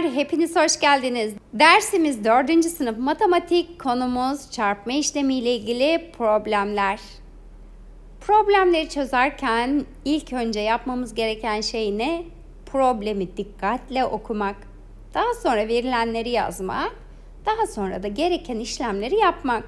Merhabalar, hepiniz hoş geldiniz. Dersimiz 4. sınıf matematik, konumuz çarpma işlemiyle ilgili problemler. Problemleri çözerken ilk önce yapmamız gereken şey ne? Problemi dikkatle okumak. Daha sonra verilenleri yazmak. Daha sonra da gereken işlemleri yapmak.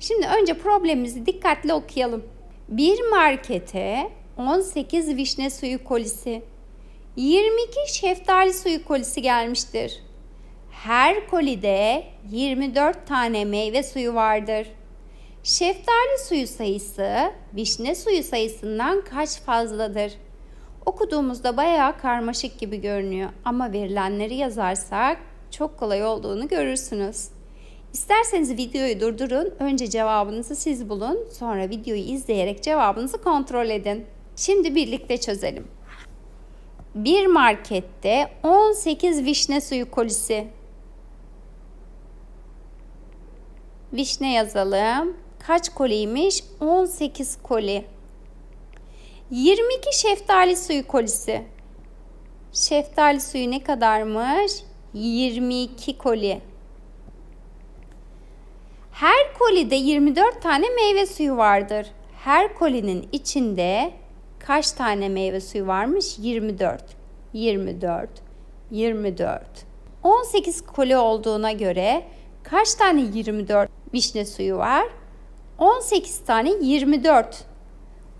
Şimdi önce problemimizi dikkatle okuyalım. Bir markete 18 vişne suyu kolisi, 22 şeftali suyu kolisi gelmiştir. Her kolide 24 tane meyve suyu vardır. Şeftali suyu sayısı vişne suyu sayısından kaç fazladır? Okuduğumuzda bayağı karmaşık gibi görünüyor ama verilenleri yazarsak çok kolay olduğunu görürsünüz. İsterseniz videoyu durdurun, önce cevabınızı siz bulun, sonra videoyu izleyerek cevabınızı kontrol edin. Şimdi birlikte çözelim. Bir markette 18 vişne suyu kolisi. Vişne yazalım. Kaç koliymiş? 18 koli. 22 şeftali suyu kolisi. Şeftali suyu ne kadarmış? 22 koli. Her kolide 24 tane meyve suyu vardır. Her kolinin içinde kaç tane meyve suyu varmış? 24. 24. 24. 18 koli olduğuna göre kaç tane 24 vişne suyu var? 18 tane 24.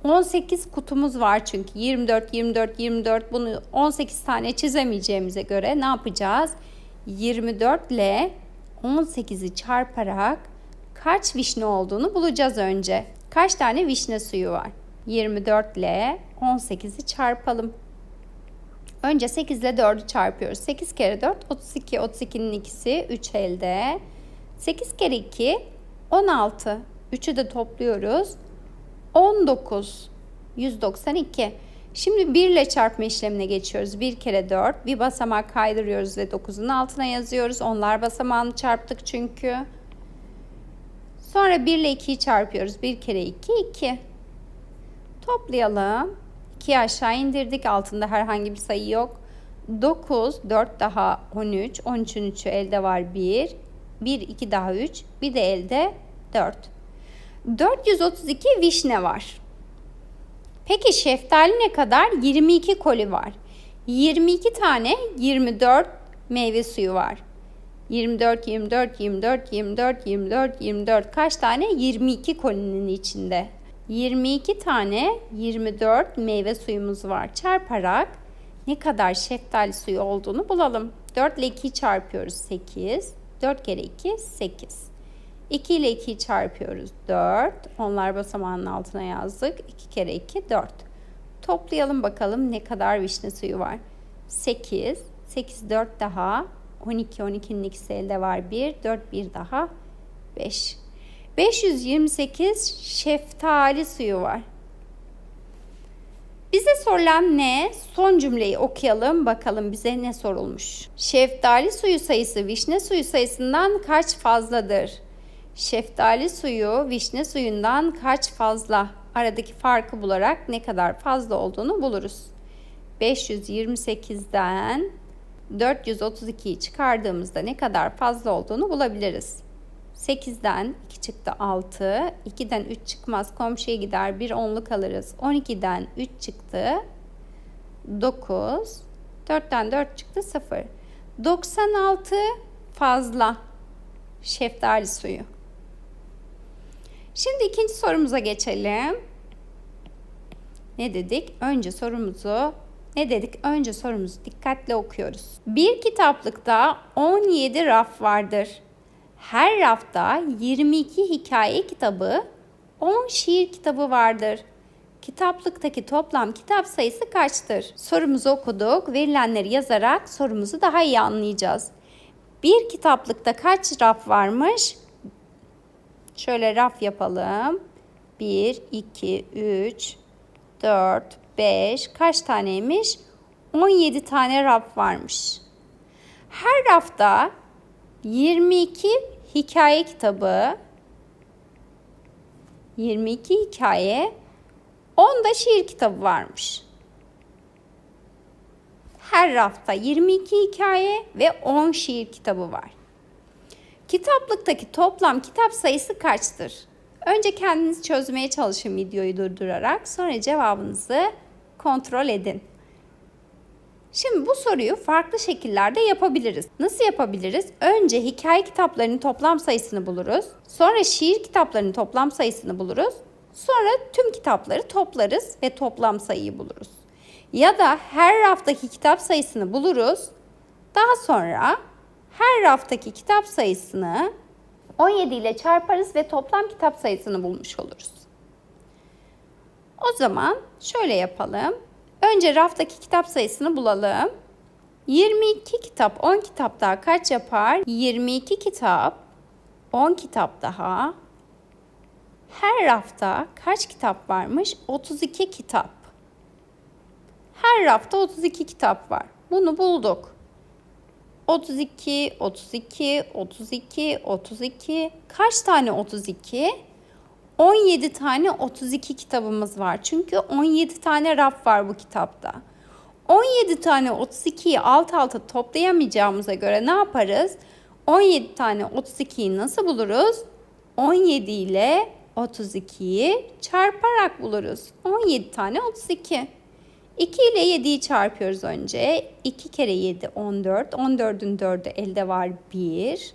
18 kutumuz var çünkü 24 24 24 bunu 18 tane çizemeyeceğimize göre ne yapacağız? 24 ile 18'i çarparak kaç vişne olduğunu bulacağız önce. Kaç tane vişne suyu var? 24 ile 18'i çarpalım. Önce 8 ile 4'ü çarpıyoruz. 8 kere 4 32. 32'nin ikisi 3 elde. 8 kere 2 16. 3'ü de topluyoruz. 19. 192. Şimdi 1 ile çarpma işlemine geçiyoruz. 1 kere 4. Bir basamak kaydırıyoruz ve 9'un altına yazıyoruz. Onlar basamağını çarptık çünkü. Sonra 1 ile 2'yi çarpıyoruz. 1 kere 2 2. Toplayalım. 2'yi aşağı indirdik. Altında herhangi bir sayı yok. 9, 4 daha 13. 13'ün 3'ü elde var 1. 1, 2 daha 3. Bir de elde 4. 432 vişne var. Peki şeftali ne kadar? 22 koli var. 22 tane 24 meyve suyu var. 24, 24, 24, 24, 24, 24. Kaç tane? 22 kolinin içinde. 22 tane 24 meyve suyumuz var. Çarparak ne kadar şeftali suyu olduğunu bulalım. 4 ile 2'yi çarpıyoruz 8. 4 kere 2 8. 2 ile 2'yi çarpıyoruz 4. Onlar basamağının altına yazdık. 2 kere 2 4. Toplayalım bakalım ne kadar vişne suyu var. 8. 8 4 daha 12 12'nin ikisi elde var 1. 4 1 daha 5. 528 şeftali suyu var. Bize sorulan ne? Son cümleyi okuyalım bakalım bize ne sorulmuş. Şeftali suyu sayısı vişne suyu sayısından kaç fazladır? Şeftali suyu vişne suyundan kaç fazla? Aradaki farkı bularak ne kadar fazla olduğunu buluruz. 528'den 432'yi çıkardığımızda ne kadar fazla olduğunu bulabiliriz. 8'den 2 çıktı 6. 2'den 3 çıkmaz komşuya gider 1 onluk alırız. 12'den 3 çıktı 9. 4'ten 4 çıktı 0. 96 fazla şeftali suyu. Şimdi ikinci sorumuza geçelim. Ne dedik? Önce sorumuzu ne dedik? Önce sorumuzu dikkatli okuyoruz. Bir kitaplıkta 17 raf vardır. Her rafta 22 hikaye kitabı, 10 şiir kitabı vardır. Kitaplıktaki toplam kitap sayısı kaçtır? Sorumuzu okuduk. Verilenleri yazarak sorumuzu daha iyi anlayacağız. Bir kitaplıkta kaç raf varmış? Şöyle raf yapalım. 1, 2, 3, 4, 5 kaç taneymiş? 17 tane raf varmış. Her rafta 22 hikaye kitabı, 22 hikaye, 10 da şiir kitabı varmış. Her rafta 22 hikaye ve 10 şiir kitabı var. Kitaplıktaki toplam kitap sayısı kaçtır? Önce kendiniz çözmeye çalışın videoyu durdurarak sonra cevabınızı kontrol edin. Şimdi bu soruyu farklı şekillerde yapabiliriz. Nasıl yapabiliriz? Önce hikaye kitaplarının toplam sayısını buluruz. Sonra şiir kitaplarının toplam sayısını buluruz. Sonra tüm kitapları toplarız ve toplam sayıyı buluruz. Ya da her raftaki kitap sayısını buluruz. Daha sonra her raftaki kitap sayısını 17 ile çarparız ve toplam kitap sayısını bulmuş oluruz. O zaman şöyle yapalım. Önce raftaki kitap sayısını bulalım. 22 kitap 10 kitap daha kaç yapar? 22 kitap 10 kitap daha. Her rafta kaç kitap varmış? 32 kitap. Her rafta 32 kitap var. Bunu bulduk. 32, 32, 32, 32. Kaç tane 32? 17 tane 32 kitabımız var. Çünkü 17 tane raf var bu kitapta. 17 tane 32'yi alt alta toplayamayacağımıza göre ne yaparız? 17 tane 32'yi nasıl buluruz? 17 ile 32'yi çarparak buluruz. 17 tane 32. 2 ile 7'yi çarpıyoruz önce. 2 kere 7 14. 14'ün 4'ü elde var 1.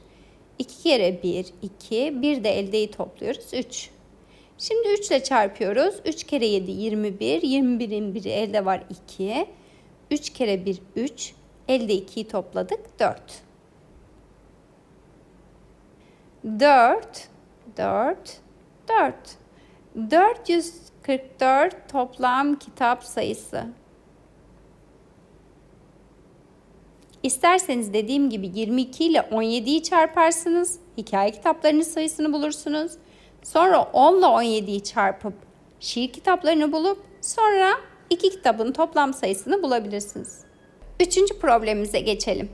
2 kere 1 2. Bir de eldeyi topluyoruz 3. Şimdi 3 ile çarpıyoruz. 3 kere 7 21. 21'in biri elde var 2. 3 kere 1 3. Elde 2'yi topladık 4. 4 4 4 444 toplam kitap sayısı. İsterseniz dediğim gibi 22 ile 17'yi çarparsınız. Hikaye kitaplarının sayısını bulursunuz. Sonra 10 ile 17'yi çarpıp şiir kitaplarını bulup sonra iki kitabın toplam sayısını bulabilirsiniz. Üçüncü problemimize geçelim.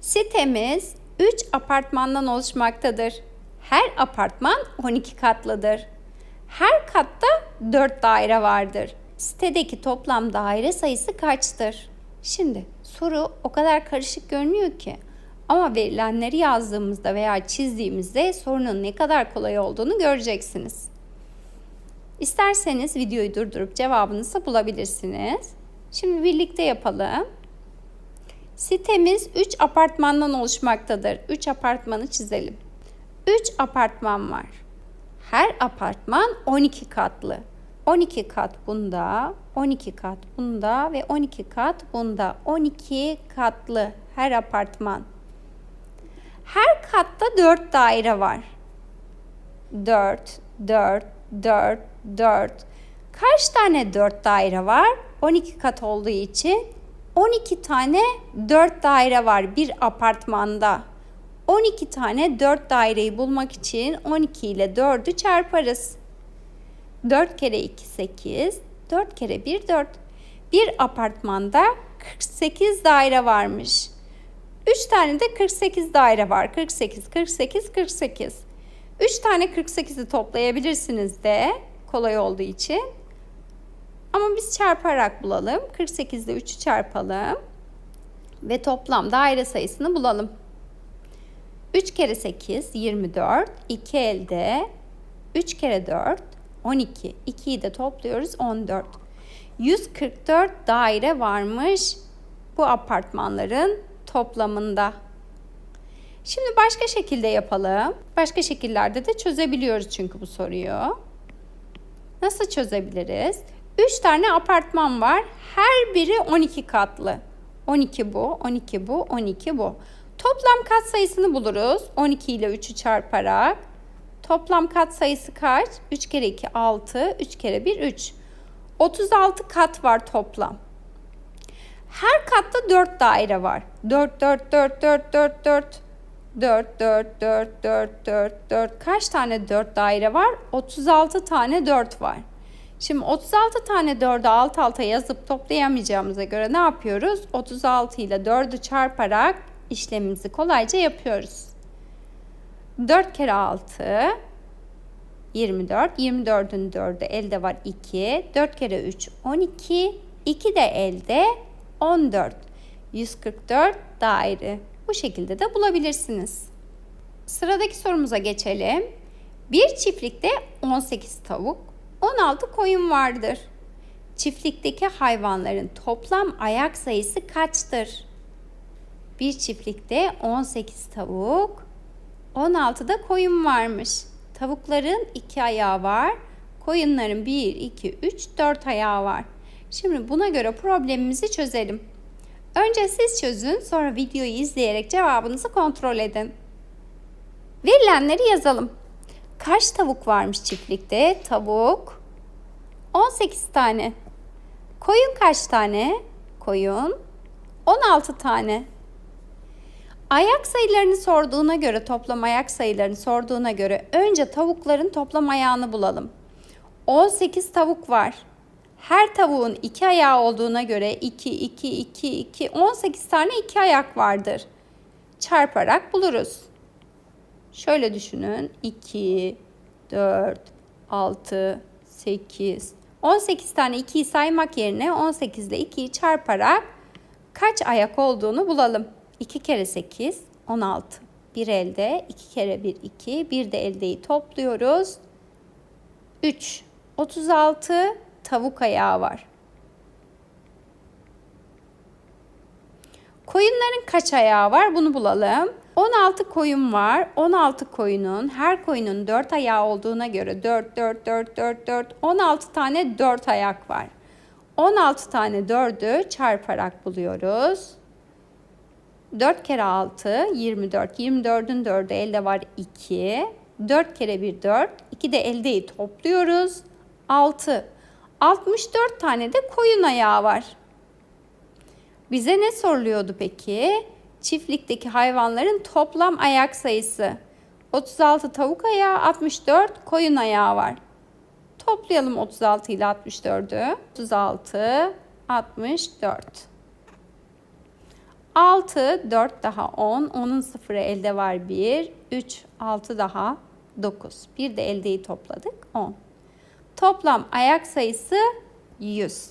Sitemiz 3 apartmandan oluşmaktadır. Her apartman 12 katlıdır. Her katta 4 daire vardır. Sitedeki toplam daire sayısı kaçtır? Şimdi soru o kadar karışık görünüyor ki ama verilenleri yazdığımızda veya çizdiğimizde sorunun ne kadar kolay olduğunu göreceksiniz. İsterseniz videoyu durdurup cevabınızı bulabilirsiniz. Şimdi birlikte yapalım. Sitemiz 3 apartmandan oluşmaktadır. 3 apartmanı çizelim. 3 apartman var. Her apartman 12 katlı. 12 kat bunda, 12 kat bunda ve 12 kat bunda. 12 katlı her apartman. Her katta 4 daire var. 4, 4, 4, 4. Kaç tane 4 daire var? 12 kat olduğu için 12 tane 4 daire var bir apartmanda. 12 tane 4 daireyi bulmak için 12 ile 4'ü çarparız. 4 kere 2 8, 4 kere 1 4. Bir apartmanda 48 daire varmış. 3 tane de 48 daire var. 48, 48, 48. 3 tane 48'i toplayabilirsiniz de kolay olduğu için. Ama biz çarparak bulalım. 48 ile 3'ü çarpalım. Ve toplam daire sayısını bulalım. 3 kere 8 24. 2 elde. 3 kere 4 12. 2'yi de topluyoruz 14. 144 daire varmış bu apartmanların toplamında. Şimdi başka şekilde yapalım. Başka şekillerde de çözebiliyoruz çünkü bu soruyu. Nasıl çözebiliriz? 3 tane apartman var. Her biri 12 katlı. 12 bu, 12 bu, 12 bu. Toplam kat sayısını buluruz. 12 ile 3'ü çarparak. Toplam kat sayısı kaç? 3 kere 2 6, 3 kere 1 3. 36 kat var toplam. Her katta 4 daire var. 4 4 4 4 4 4 4 4 4 4 4 4 kaç tane 4 daire var? 36 tane 4 var. Şimdi 36 tane 4'ü alt alta yazıp toplayamayacağımıza göre ne yapıyoruz? 36 ile 4'ü çarparak işlemimizi kolayca yapıyoruz. 4 kere 6 24. 24'ün 4'ü elde var 2. 4 kere 3 12. 2 de elde 14. 144 daire. Bu şekilde de bulabilirsiniz. Sıradaki sorumuza geçelim. Bir çiftlikte 18 tavuk, 16 koyun vardır. Çiftlikteki hayvanların toplam ayak sayısı kaçtır? Bir çiftlikte 18 tavuk, 16 da koyun varmış. Tavukların 2 ayağı var, koyunların 1, 2, 3, 4 ayağı var. Şimdi buna göre problemimizi çözelim. Önce siz çözün, sonra videoyu izleyerek cevabınızı kontrol edin. Verilenleri yazalım. Kaç tavuk varmış çiftlikte? Tavuk 18 tane. Koyun kaç tane? Koyun 16 tane. Ayak sayılarını sorduğuna göre, toplam ayak sayılarını sorduğuna göre önce tavukların toplam ayağını bulalım. 18 tavuk var. Her tavuğun iki ayağı olduğuna göre 2, 2, 2, 2, 18 tane iki ayak vardır. Çarparak buluruz. Şöyle düşünün. 2, 4, 6, 8, 18 tane 2'yi saymak yerine 18 ile 2'yi çarparak kaç ayak olduğunu bulalım. 2 kere 8, 16. Bir elde 2 kere 1, 2. Bir de eldeyi topluyoruz. 3, 36 tavuk ayağı var. Koyunların kaç ayağı var bunu bulalım. 16 koyun var. 16 koyunun her koyunun 4 ayağı olduğuna göre 4 4 4 4 4 16 tane 4 ayak var. 16 tane 4'ü çarparak buluyoruz. 4 kere 6 24. 24'ün 4'ü elde var 2. 4 kere 1 4. 2 de eldeyi topluyoruz. 6. 64 tane de koyun ayağı var. Bize ne soruluyordu peki? Çiftlikteki hayvanların toplam ayak sayısı. 36 tavuk ayağı, 64 koyun ayağı var. Toplayalım 36 ile 64'ü. 36, 64. 6, 4 daha 10. 10'un sıfırı elde var 1. 3, 6 daha 9. Bir de eldeyi topladık 10. Toplam ayak sayısı 100.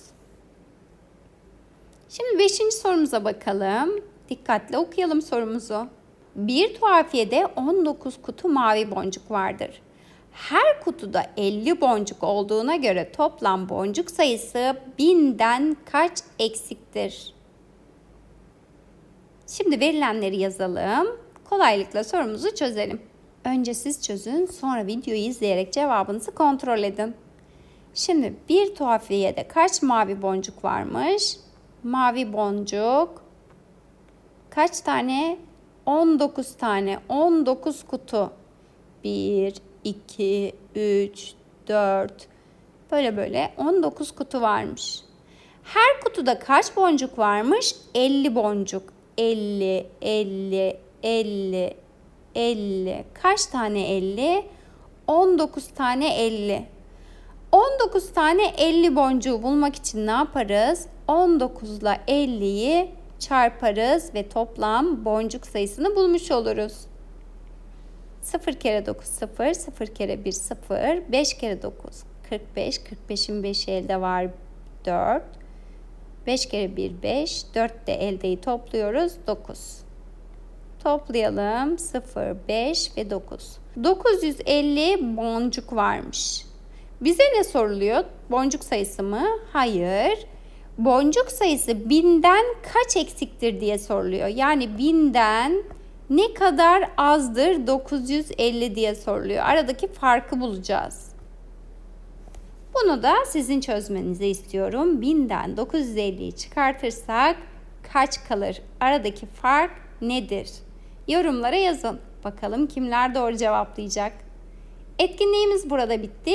Şimdi 5. sorumuza bakalım. Dikkatle okuyalım sorumuzu. Bir tuhafiyede 19 kutu mavi boncuk vardır. Her kutuda 50 boncuk olduğuna göre toplam boncuk sayısı 1000'den kaç eksiktir? Şimdi verilenleri yazalım. Kolaylıkla sorumuzu çözelim. Önce siz çözün, sonra videoyu izleyerek cevabınızı kontrol edin. Şimdi bir tuhafiyede kaç mavi boncuk varmış? Mavi boncuk kaç tane? 19 tane. 19 kutu. 1, 2, 3, 4. Böyle böyle 19 kutu varmış. Her kutuda kaç boncuk varmış? 50 boncuk. 50, 50, 50, 50. Kaç tane 50? 19 tane 50. 19 tane 50 boncuğu bulmak için ne yaparız? 19 ile 50'yi çarparız ve toplam boncuk sayısını bulmuş oluruz. 0 kere 9 0, 0 kere 1 0, 5 kere 9 45, 45'in 5'i elde var 4. 5 kere 1 5, 4 de eldeyi topluyoruz 9. Toplayalım 0, 5 ve 9. 950 boncuk varmış. Bize ne soruluyor? Boncuk sayısı mı? Hayır. Boncuk sayısı binden kaç eksiktir diye soruluyor. Yani binden ne kadar azdır 950 diye soruluyor. Aradaki farkı bulacağız. Bunu da sizin çözmenizi istiyorum. Binden 950'yi çıkartırsak kaç kalır? Aradaki fark nedir? Yorumlara yazın. Bakalım kimler doğru cevaplayacak. Etkinliğimiz burada bitti.